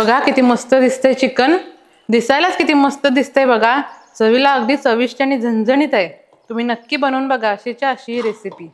बघा किती मस्त दिसतंय चिकन. दिसायलाच किती मस्त दिसतंय बघा. चवीला अगदी चविष्ट आणि झणझणीत आहे. तुम्ही नक्की बनवून बघा अशीच्या अशी रेसिपी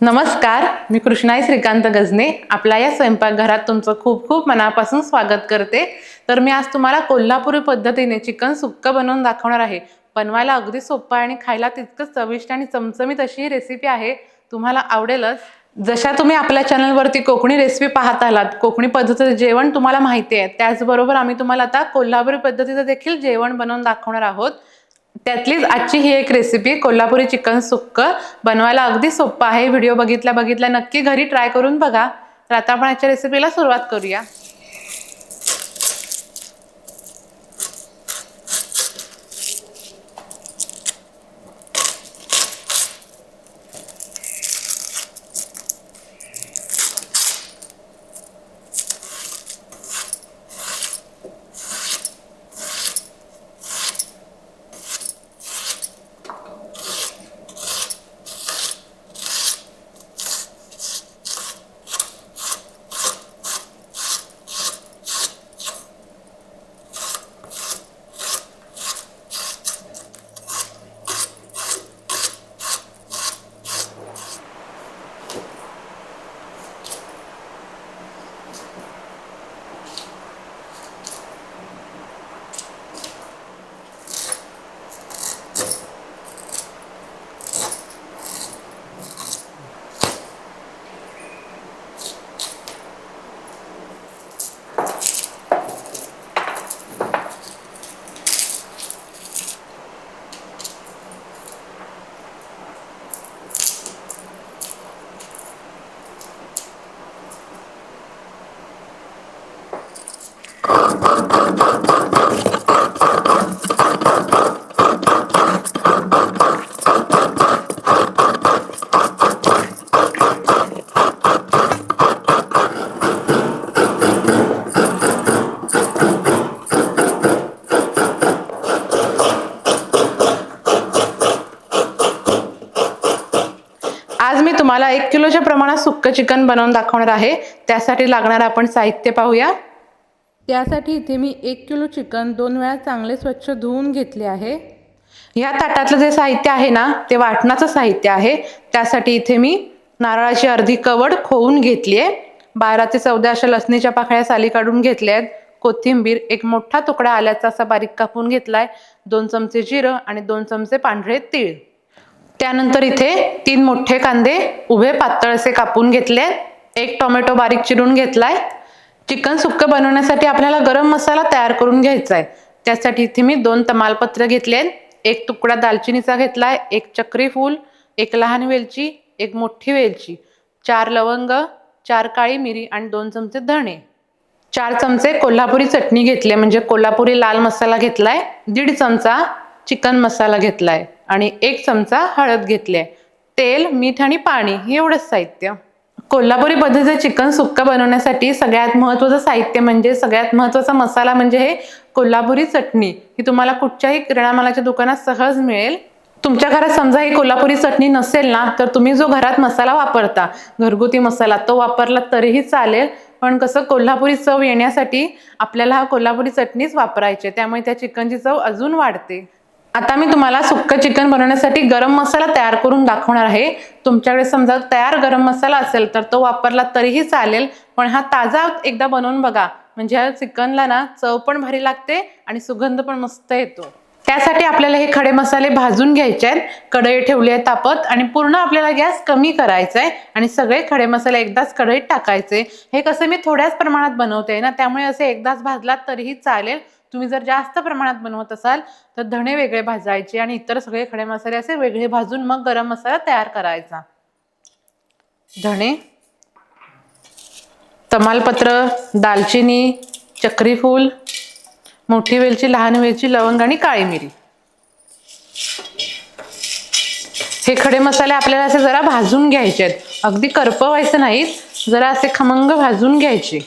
नमस्कार मी कृष्णाई श्रीकांत गजने. आपल्या या स्वयंपाकघरात तुमचं खूप खूप मनापासून स्वागत करते. तर मी आज तुम्हाला कोल्हापुरी पद्धतीने चिकन सुक्क बनवून दाखवणार आहे. बनवायला अगदी सोपं आहे आणि खायला तितकंच चविष्ट आणि चमचमीत अशी ही रेसिपी आहे. तुम्हाला आवडेलच. जशा तुम्ही आपल्या चॅनलवरती कोकणी रेसिपी पाहत आलात कोकणी पद्धतीचं जेवण तुम्हाला माहिती आहे त्याचबरोबर आम्ही तुम्हाला आता कोल्हापुरी पद्धतीचं देखील जेवण बनवून दाखवणार आहोत. त्यातलीच आजची ही एक रेसिपी कोल्हापुरी चिकन सुक्क बनवायला अगदी सोपं आहे. व्हिडिओ बघितल्या बघितल्या नक्की घरी ट्राय करून बघा. तर आता आपण याच्या रेसिपीला सुरुवात करूया. तुम्हाला एक किलोच्या प्रमाणात सुक्क चिकन बनवून दाखवणार आहे. त्यासाठी लागणार आपण साहित्य पाहूया. त्यासाठी इथे मी एक किलो चिकन दोन वेळा चांगले स्वच्छ धुवून घेतले आहे. ह्या ताटातलं जे साहित्य आहे ना ते वाटणाचं साहित्य आहे. त्यासाठी इथे मी नारळाची अर्धी कवड खोवून घेतली आहे. बारा ते चौदा अशा लसणीच्या पाकळ्या साली काढून घेतल्या आहेत. कोथिंबीर एक मोठा तुकडा आल्याचा असा बारीक कापून घेतलाय. दोन चमचे जिरं आणि दोन चमचे पांढरे तीळ. त्यानंतर इथे तीन मोठे कांदे उभे पातळ असे कापून घेतले एक टोमॅटो बारीक चिरून घेतलाय. चिकन सुक्क बनवण्यासाठी आपल्याला गरम मसाला तयार करून घ्यायचा आहे त्यासाठी इथे मी दोन तमालपत्र घेतले एक तुकडा दालचिनीचा घेतलाय एक चक्री फूल एक लहान वेलची एक मोठी वेलची चार लवंग चार काळी मिरी आणि दोन चमचे धणे. चार चमचे कोल्हापुरी चटणी घेतली म्हणजे कोल्हापुरी लाल मसाला घेतलाय दीड चमचा चिकन मसाला घेतलाय. आणि एक चमचा हळद घेतली आहे. तेल मीठ आणि पाणी हे एवढंच साहित्य. कोल्हापुरी पद्धतीचं चिकन सुक्का बनवण्यासाठी सगळ्यात महत्त्वाचं साहित्य म्हणजे सगळ्यात महत्त्वाचा मसाला म्हणजे हे कोल्हापुरी चटणी. ही तुम्हाला कुठच्याही किराणा मालाच्या दुकानात सहज मिळेल. तुमच्या घरात समजा ही कोल्हापुरी चटणी नसेल ना तर तुम्ही जो घरात मसाला वापरता घरगुती मसाला तो वापरला तरीही चालेल. पण कसं कोल्हापुरी चव येण्यासाठी आपल्याला हा कोल्हापुरी चटणीच वापरायची त्यामुळे त्या चिकनची चव अजून वाढते. आता मी तुम्हाला सुक्क चिकन बनवण्यासाठी गरम मसाला तयार करून दाखवणार आहे. तुमच्याकडे समजा तयार गरम मसाला असेल तर तो वापरला तरीही चालेल पण हा ताजा एकदा बनवून बघा. म्हणजे ह्या चिकनला ना चव पण भारी लागते आणि सुगंध पण मस्त येतो. त्यासाठी आपल्याला हे खडे मसाले भाजून घ्यायचे आहेत. कढई ठेवली आहे तापत आणि पूर्ण आपल्याला गॅस कमी करायचा आहे आणि सगळे खडे मसाले एकदाच कढईत टाकायचे. हे कसं मी थोड्याच प्रमाणात बनवते ना त्यामुळे असे एकदाच भाजलात तरीही चालेल. तुम्ही जर जास्त प्रमाणात बनवत असाल तर धणे वेगळे भाजायचे आणि इतर सगळे खडे मसाले असे वेगळे भाजून मग गरम मसाला तयार करायचा. धणे तमालपत्र दालचिनी चक्रीफूल मोठी वेलची लहान वेलची लवंग आणि काळी मिरी. हे खडे मसाले आपल्याला असे जरा भाजून घ्यायचे आहेत. अगदी करपवायचं नाहीत जरा असे खमंग भाजून घ्यायचे.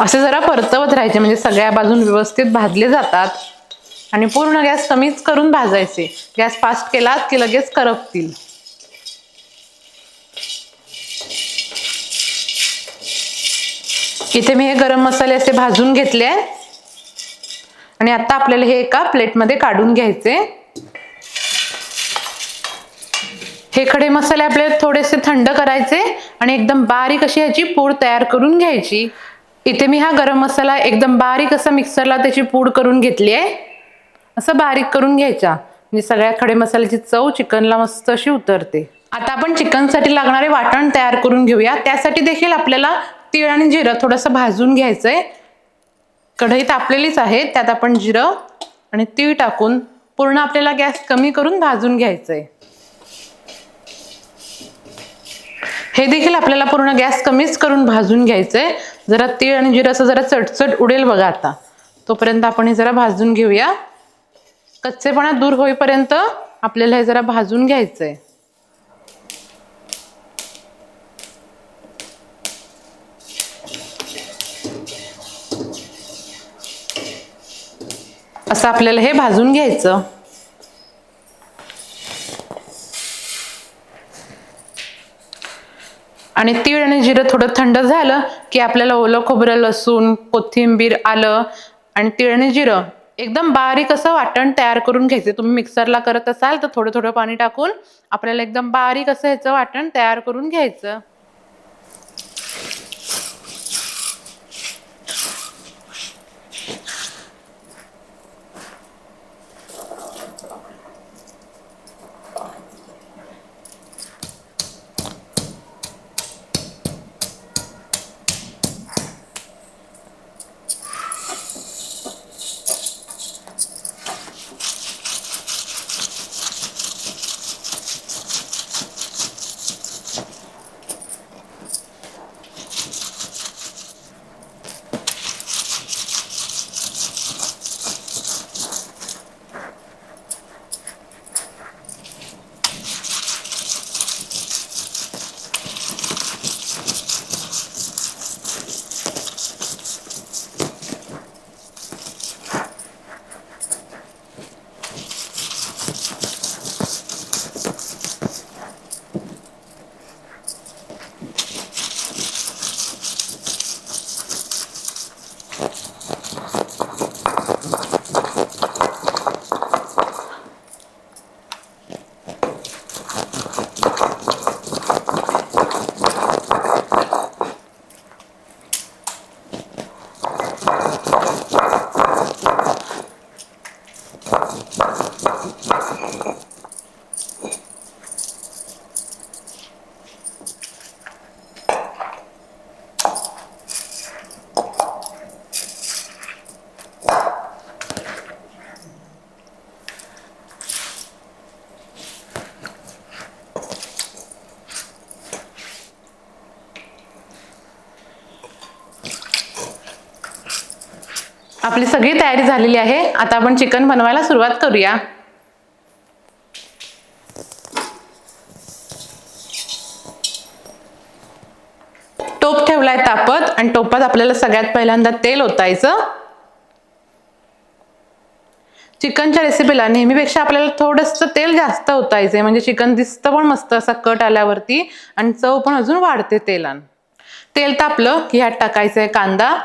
असे जरा परतवत राहायचे म्हणजे सगळ्या बाजून व्यवस्थित भाजले जातात आणि पूर्ण गॅस कमीच करून भाजायचे. गॅस फास्ट केलात की लगेच करपतील. इथे मी हे गरम मसाले असे भाजून घेतले. आणि आता आपल्याला हे एका प्लेटमध्ये काढून घ्यायचे. हे खडे मसाले आपल्याला थोडेसे थंड करायचे आणि एकदम बारीक अशी ह्याची पूड तयार करून घ्यायची. इथे मी हा गरम मसाला एकदम बारीक असा मिक्सरला त्याची पूड करून घेतली आहे. असं बारीक करून घ्यायचा. म्हणजे सगळ्या खडे मसाल्याची चव चिकनला मस्त अशी उतरते. आता आपण चिकनसाठी लागणारे वाटण तयार करून घेऊया. त्यासाठी देखील आपल्याला तीळ आणि जिरं थोडंसं भाजून घ्यायचं आहे कढई तापलेलीच आहे. त्यात आपण जिरं आणि तीळ टाकून पूर्ण आपल्याला गॅस कमी करून भाजून घ्यायचं आहे हे देखील आपल्याला पूर्ण गॅस कमीच करून भाजून घ्यायचं आहे जरा तीळ आणि जिरं असं जरा चटचट उडेल बघा आता. तोपर्यंत आपण हे जरा भाजून घेऊया. कच्चेपणा दूर होईपर्यंत आपल्याला हे जरा भाजून घ्यायचं आहे असं आपल्याला हे भाजून घ्यायचं. आणि तीळ आणि जिरं थोडं थंड झालं की आपल्याला ओलं खोबरं लसूण कोथिंबीर आलं आणि तीळ आणि जिरं. एकदम बारीक असं वाटण तयार करून घ्यायचं. तुम्ही मिक्सरला करत असाल तर थोडं थोडं पाणी टाकून आपल्याला एकदम बारीक असं ह्याचं वाटण तयार करून घ्यायचं. सगळी तयारी झालेली आहे. आता आपण चिकन बनवायला सुरुवात करूया. टोप ठेवलाय तापत आणि टोपात आपल्याला सगळ्यात पहिल्यांदा तेल ओतायचं. चिकनच्या रेसिपीला नेहमीपेक्षा आपल्याला थोडंसं तेल जास्त ओतायचंय. म्हणजे चिकन दिसतं पण मस्त असा कट आल्यावरती आणि चव पण अजून वाढते तेलान. तेल तापलं की ह्यात टाकायचंय कांदा.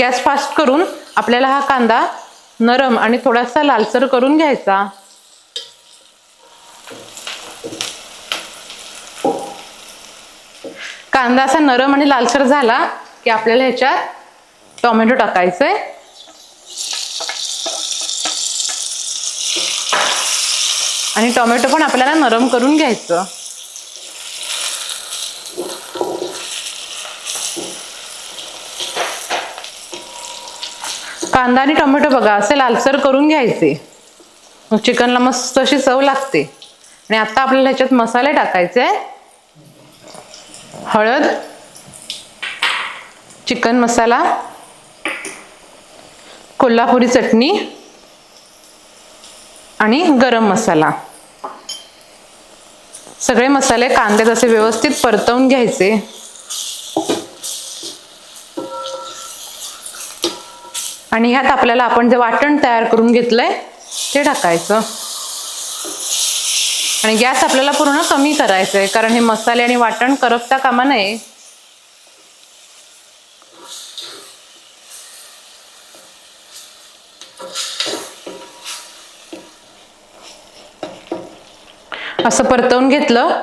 गॅस फास्ट करून आपल्याला हा कांदा नरम आणि थोडासा लालसर करून घ्यायचा. कांदा असा नरम आणि लालसर झाला की आपल्याला ह्याच्यात टोमॅटो टाकायचं आहे आणि टोमॅटो पण आपल्याला नरम करून घ्यायचं. कांदा आणि टोमॅटो बघा असे लालसर करून घ्यायचे. मग चिकनला मस्त अशी चव लागते. आणि आता आपल्याला ह्याच्यात मसाले टाकायचे. हळद चिकन मसाला कोल्हापुरी चटणी आणि गरम मसाला. सगळे मसाले कांदे तसे व्यवस्थित परतवून घ्यायचे. आणि ह्यात आपल्याला आपण जे वाटण तयार करून घेतलंय ते टाकायचं. आणि गॅस आपल्याला पूर्ण कमी करायचं आहे कारण हे मसाले आणि वाटण करपता कामा नये. असं परतवून घेतलं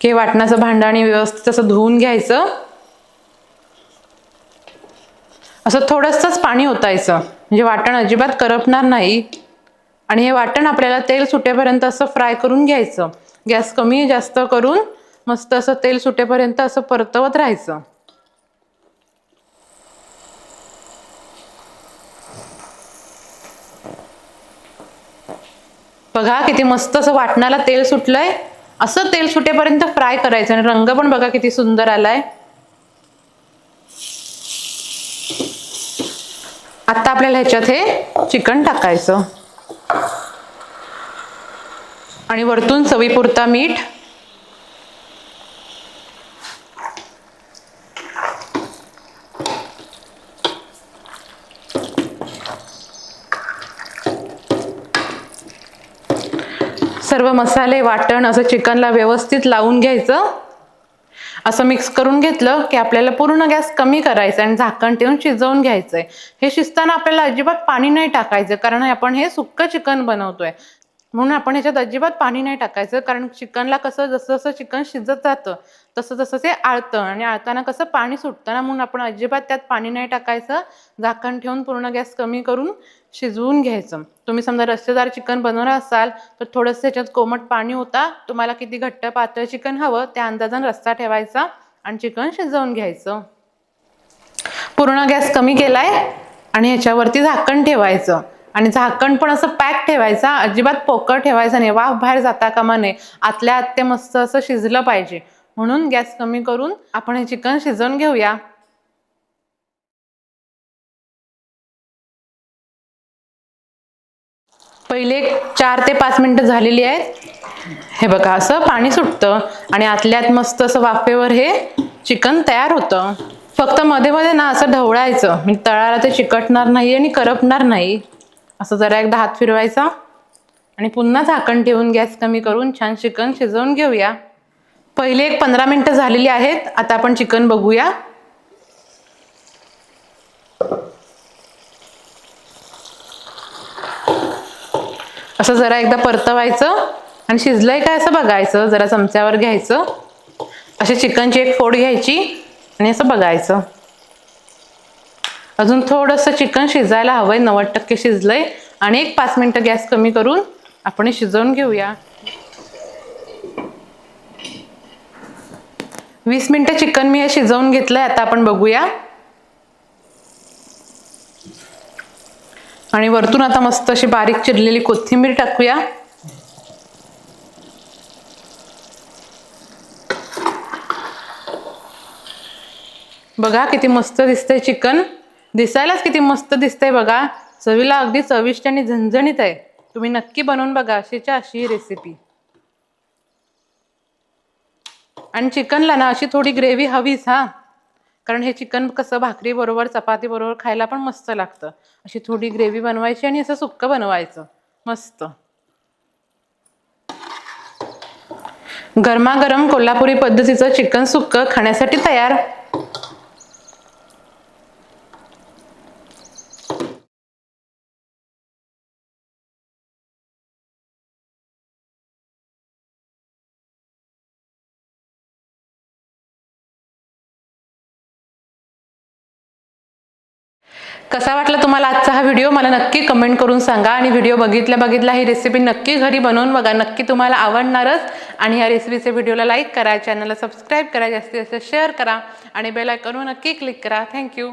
की वाटणाचं भांडं आणि व्यवस्थित असं धुवून घ्यायचं. असं थोडंसंच पाणी ओतायचं. म्हणजे वाटण अजिबात करपणार नाही. आणि हे वाटण आपल्याला तेल सुटेपर्यंत असं फ्राय करून घ्यायचं. गॅस कमी जास्त करून मस्त असं तेल सुटेपर्यंत असं परतवत राहायचं. बघा किती मस्त असं वाटणाला तेल सुटलंय. असं तेल सुटेपर्यंत फ्राय करायचं. आणि रंग पण बघा किती सुंदर आलाय. आता आपल्याला ह्याच्यात हे चिकन टाकायचं. आणि वरतून चवीपुरता मीठ. सर्व मसाले वाटण असं चिकनला व्यवस्थित लावून घ्यायचं. असं मिक्स करून घेतलं की आपल्याला पूर्ण गॅस कमी करायचा आणि झाकण ठेवून शिजवून घ्यायचंय. हे शिजताना आपल्याला अजिबात पाणी नाही टाकायचं कारण आपण हे सुक्क चिकन बनवतोय. म्हणून आपण ह्याच्यात अजिबात पाणी नाही टाकायचं कारण चिकनला कसं जसं जसं चिकन शिजत जातं तसं तसं ते आळतं आणि आळताना कसं पाणी सुटतं ना म्हणून आपण अजिबात त्यात पाणी नाही टाकायचं झाकण ठेवून पूर्ण गॅस कमी करून शिजवून घ्यायचं. तुम्ही समजा रस्तेदार चिकन बनवणार असाल तर थोडंसं ह्याच्यात कोमट पाणी होता तुम्हाला किती घट्ट पातळ चिकन हवं त्या अंदाजानं रस्सा ठेवायचा आणि चिकन शिजवून घ्यायचं. पूर्ण गॅस कमी केलाय आणि ह्याच्यावरती झाकण ठेवायचं. आणि झाकण पण असं पॅक ठेवायचा अजिबात पोकळ ठेवायचं नाही. वाफ बाहेर जाता कामा नये. आतल्या आत ते मस्त असं शिजलं पाहिजे. म्हणून गॅस कमी करून आपण हे चिकन शिजवून घेऊया. पहिले चार ते पाच मिनटं झालेली आहेत. हे बघा असं पाणी सुटतं आणि आतल्यात मस्त असं वाफेवर हे चिकन तयार होतं. फक्त मध्ये मध्ये ना असं ढवळायचं. म्हणजे तळाला ते चिकटणार नाही आणि करपणार नाही. असं जरा एकदा हात फिरवायचा. आणि पुन्हा झाकण ठेवून गॅस कमी करून छान चिकन शिजवून घेऊया. पहिले एक पंधरा मिनटं झालेली आहेत. आता आपण चिकन बघूया. असं जरा एकदा परतवायचं. आणि शिजलंय काय असं बघायचं. जरा चमच्यावर घ्यायचं. अशी चिकनची एक फोड घ्यायची. आणि असं बघायचं. अजून थोडंसं चिकन शिजायला हवंय नव्वद टक्के शिजलंय. आणि एक पाच मिनटं गॅस कमी करून आपण शिजवून घेऊया. वीस मिनटं चिकन मी हे शिजवून घेतलंय आता आपण बघूया. आणि वरतून आता मस्त अशी बारीक चिरलेली कोथिंबीर टाकूया. बघा किती मस्त दिसतंय चिकन. दिसायलाच किती मस्त दिसतंय बघा. चवीला अगदी चविष्ट आणि झणझणीत आहे. तुम्ही नक्की बनवून बघा अशीच्या अशी रेसिपी आणि चिकनला ना अशी थोडी ग्रेव्ही हवीच हा. कारण हे चिकन कसं भाकरी बरोबर चपाती बरोबर खायला पण मस्त लागतं. अशी थोडी ग्रेव्ही बनवायची आणि असं सुक्क बनवायचं. मस्त. गरमागरम कोल्हापुरी पद्धतीचं चिकन सुक्क खाण्यासाठी तयार. कसा वाटला तुम्हाला आजचा हा व्हिडिओ मला नक्की कमेंट करून सांगा. आणि व्हिडिओ बघितल्या बघितल्या ही रेसिपी नक्की घरी बनवून बघा. नक्की तुम्हाला आवडणारच. आणि ह्या रेसिपीचे व्हिडिओला लाईक करा. चॅनलला सबस्क्राईब करा. जास्तीत जास्त शेअर करा. आणि बेल आयकॉनवर नक्की क्लिक करा. थँक्यू